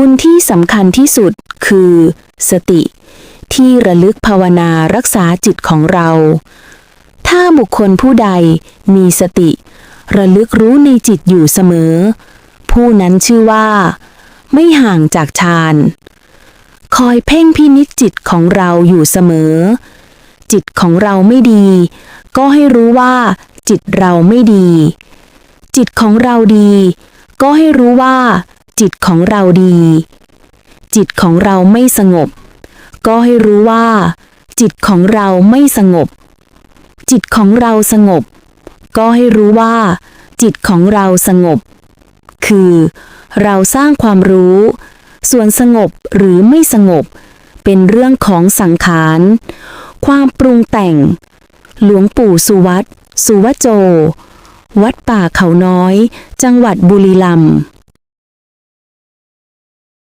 บุญที่สำคัญที่สุดคือ สติ ที่ระลึกภาวนารักษาจิตของเรา ถ้าบุคคลผู้ใดมีสติ ระลึกรู้ในจิตอยู่เสมอ ผู้นั้นชื่อว่า ไม่ห่างจากฌานคอยเพ่งพินิจจิตของเราอยู่เสมอ จิตของเราไม่ดี ก็ให้รู้ว่า จิตเราไม่ดี จิตของเราดี ก็ให้รู้ว่า จิตของเราดี จิตของเราไม่สงบ ก็ให้รู้ว่า จิตของเราไม่สงบ จิตของเราสงบ ก็ให้รู้ว่า จิตของเราสงบ คือ เราสร้างความรู้ ส่วนสงบหรือไม่สงบ เป็นเรื่องของสังขาร ความปรุงแต่ง หลวงปู่สุวัตสุวโจ วัดป่าเขาน้อย จังหวัดบุรีรัมย์